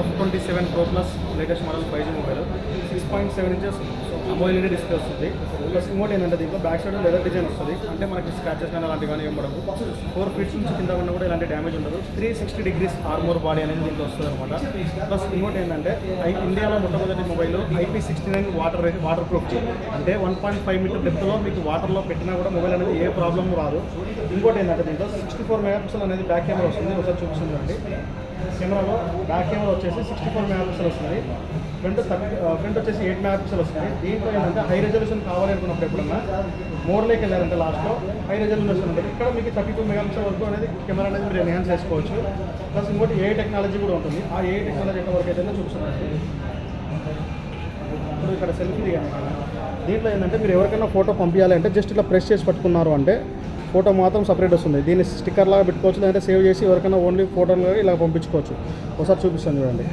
F twenty seven pro plus latest model five G mobile six point seven inches AMOLED display వస్తుంది. Plus ఇంకోటి ఏంటంటే దీంట్లో back side leather design వస్తుంది. అంటే మనకి స్క్రాచెస్ కానీ అలాంటివి కానీ ఏం పడవు. ఫోర్ ఫీట్స్ నుంచి కింద ఉన్న కూడా ఇలాంటి డ్యామేజ్ ఉండదు. Three sixty degrees armour body అనేది దీంట్లో వస్తుంది అనమాట ప్లస్ ఇంకోటి ఏంటంటే ఐ ఇండియాలో మొట్టమొదటి mobile IP sixty nine water waterproof అంటే వన్ పాయింట్ ఫైవ్ మీటర్ డెప్త్లో మీకు వాటర్లో పెట్టినా కూడా మొబైల్ అనేది ఏ ప్రాబ్లం రాదు. ఇంకోటి ఏంటంటే దీంట్లో సిక్స్టీ ఫోర్ మెగాపిక్సెల్ అనేది బ్యాక్ కెమెరా వస్తుంది. ఒకసారి చూపిస్తుందండి కెమెరాలో బ్యాక్ కెమెరా వచ్చేసి సిక్స్టీ ఫోర్ మెగాపిక్సెల్ వస్తుంది ఫ్రంట్ థర్టీ ఫ్రంట్ వచ్చేసి ఎయిట్ మెగాపిక్సెల్ వస్తుంది దీంట్లో ఏంటంటే హై రెజల్యూషన్ కావాలి అనుకున్నప్పుడు ఎప్పుడన్నా మోర్లోకి వెళ్ళారంటే లాస్ట్లో హై రెజల్యూషన్ ఉంటుంది ఇక్కడ మీకు థర్టీ టూ మెగాపిక్సెల్ వరకు అనేది కెమెరా అనేది మీరు ఎన్హాన్స్ చేసుకోవచ్చు. ప్లస్ ఇంకోటి ఏ టెక్నాలజీ కూడా ఉంటుంది. ఆ ఏ టెక్నాలజీ యొక్క వరకు అయితే చూపిస్తుంది ఇప్పుడు ఇక్కడ సెల్ఫీ దిగాను. దీంట్లో ఏంటంటే మీరు ఎవరికైనా ఫోటో పంపించాలి అంటే జస్ట్ ఇట్లా ప్రెస్ చేసి పట్టుకున్నారు అంటే ఫోటో మాత్రం సపరేట్ వస్తుంది. దీన్ని స్టిక్కర్ లాగా పెట్టుకోవచ్చు లేదంటే సేవ్ చేసి ఎవరికైనా ఓన్లీ ఫోటోలు ఇలా పంపించుకోవచ్చు. ఒకసారి చూపిస్తాను చూడండి.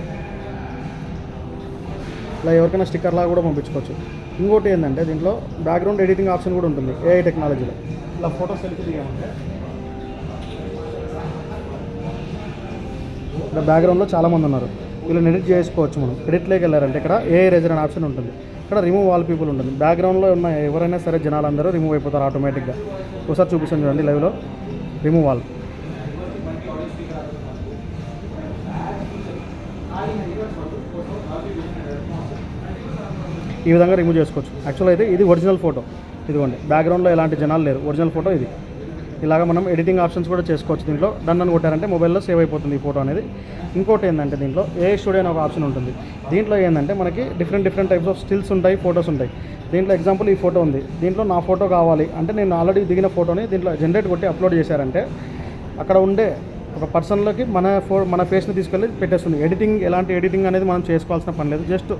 ఇలా ఎవరికైనా స్టిక్కర్ లాగా కూడా పంపించుకోవచ్చు. ఇంకోటి ఏంటంటే దీంట్లో బ్యాక్గ్రౌండ్ ఎడిటింగ్ ఆప్షన్ కూడా ఉంటుంది ఏఐ టెక్నాలజీలో ఇలా ఫోటో సెల్ఫీ ఇక్కడ బ్యాక్గ్రౌండ్లో చాలామంది ఉన్నారు. వీళ్ళని ఎడిట్ చేసుకోవచ్చు మనం. ఎడిట్లోకి వెళ్ళారంటే ఇక్కడ ఏ రేజర్ అనే ఆప్షన్ ఉంటుంది. ఇక్కడ రిమూవ్ వాల్ పీపుల్ ఉంటుంది. బ్యాక్గ్రౌండ్లో ఉన్న ఎవరైనా సరే జనాలందరూ రిమూవ్ అయిపోతారు ఆటోమేటిక్గా ఒకసారి చూపిస్తాను చూడండి లైవ్లో రిమూవ్ వాల్ ఈ విధంగా రిమూవ్ చేసుకోవచ్చు. యాక్చువల్ అయితే ఇది ఒరిజినల్ ఫోటో ఇదిగోండి. బ్యాక్గ్రౌండ్లో ఎలాంటి జనాలు లేరు. ఒరిజినల్ ఫోటో ఇది. ఇలాగ మనం ఎడిటింగ్ ఆప్షన్స్ కూడా చేసుకోవచ్చు దీంట్లో. డన్ అని కొట్టారంటే మొబైల్లో సేవ్ అయిపోతుంది ఈ ఫోటో అనేది. ఇంకోటి ఏంటంటే దీంట్లో ఏ స్టూడియో అనే ఒక ఆప్షన్ ఉంటుంది. దీంట్లో ఏంటంటే మనకి different different types of stills ఉంటాయి ఫోటోస్ ఉంటాయి. దీంట్లో ఎగ్జాంపుల్ ఈ ఫోటో ఉంది. దీంట్లో నా ఫోటో కావాలి అంటే నేను ఆల్రెడీ దిగిన ఫోటోని దీంట్లో జనరేట్ కొట్టి అప్లోడ్ చేశారంటే అక్కడ ఉండే ఒక పర్సన్లోకి మన ఫో మన ఫేస్ని తీసుకెళ్ళి పెట్టేస్తుంది. ఎడిటింగ్ ఎలాంటి ఎడిటింగ్ అనేది మనం చేసుకోవాల్సిన పని లేదు. జస్ట్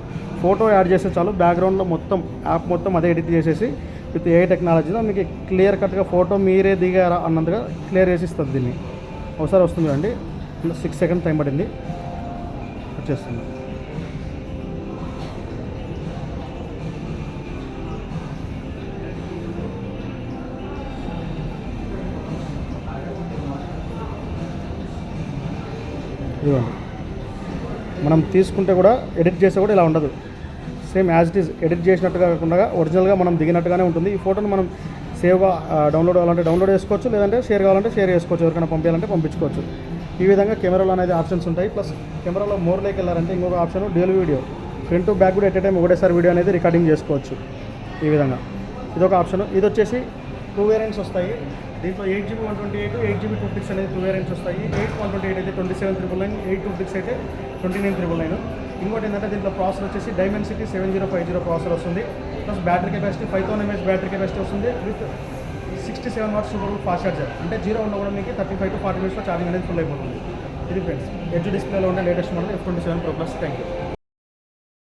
ఫోటో యాడ్ చేస్తే చాలు బ్యాక్గ్రౌండ్లో మొత్తం యాప్ మొత్తం అదే ఎడిట్ చేసేసి విత్ ఏ టెక్నాలజీలో మీకు క్లియర్ కట్గా ఫోటో మీరే దిగారా అన్నంతగా క్లియర్ చేసి ఇస్తుంది దీన్ని. ఒకసారి వస్తుంది అండి సిక్స్ సెకండ్ టైం పడింది. వచ్చేస్తుంది. ఇదిగోండి. మనం తీసుకుంటే కూడా ఎడిట్ చేస్తే కూడా ఇలా ఉండదు. Same as it is edit చేసినట్టుగా కాకుండా ఒరిజినల్గా మనం దిగినట్టుగానే ఉంటుంది. ఈ ఫోటోను మనం సేవ్గా డౌన్లోడ్ కావాలంటే డౌన్లోడ్ చేసుకోవచ్చు లేదంటే షేర్ కావాలంటే షేర్ చేసుకోవచ్చు. ఎవరికైనా పంపించాలంటే పంపించుకోవచ్చు. ఈ విధంగా కెమెరాలో అనేది ఆప్షన్స్ ఉంటాయి. ప్లస్ కెమెరాలో మోర్లోకి వెళ్ళారంటే ఇంకొక option dual video. Front to back కూడా ఎట్ టైం ఒకటేసారి వీడియో అనేది రికార్డింగ్ చేసుకోవచ్చు ఈ విధంగా. ఇదొక ఆప్షన్. ఇది వచ్చేసి టూ వేరియంట్స్ వస్తాయి. దీంట్లో eight GB one twenty eight eight GB two pix అనేది టూ వేరియంట్స్ వస్తాయి. ఎయిట్ వన్ ట్వంటీ ఎయిట్ అయితే twenty seven triple nine eight two pix అయితే ట్వంటీ నైన్ త్రిబుల్ నైన్ ఇంకోటి ఏంటంటే దీంట్లో ప్రాసెసర్ వచ్చేసి Dimensity seven zero five zero processor వస్తుంది. Plus battery capacity five thousand mAh battery capacity వస్తుంది with sixty seven watts super fast charger అంటే zero ఉన్న కూడా మీకు థర్టీ ఫైవ్ టు ఫార్టీ మినిట్స్లో ఛార్జింగ్ అనేది ఫుల్ అయిపోతుంది. ఇది ఫ్రెండ్స్ ఎడ్జ్ డిస్ప్లేలో ఉండే latest model F twenty seven pro plus thank you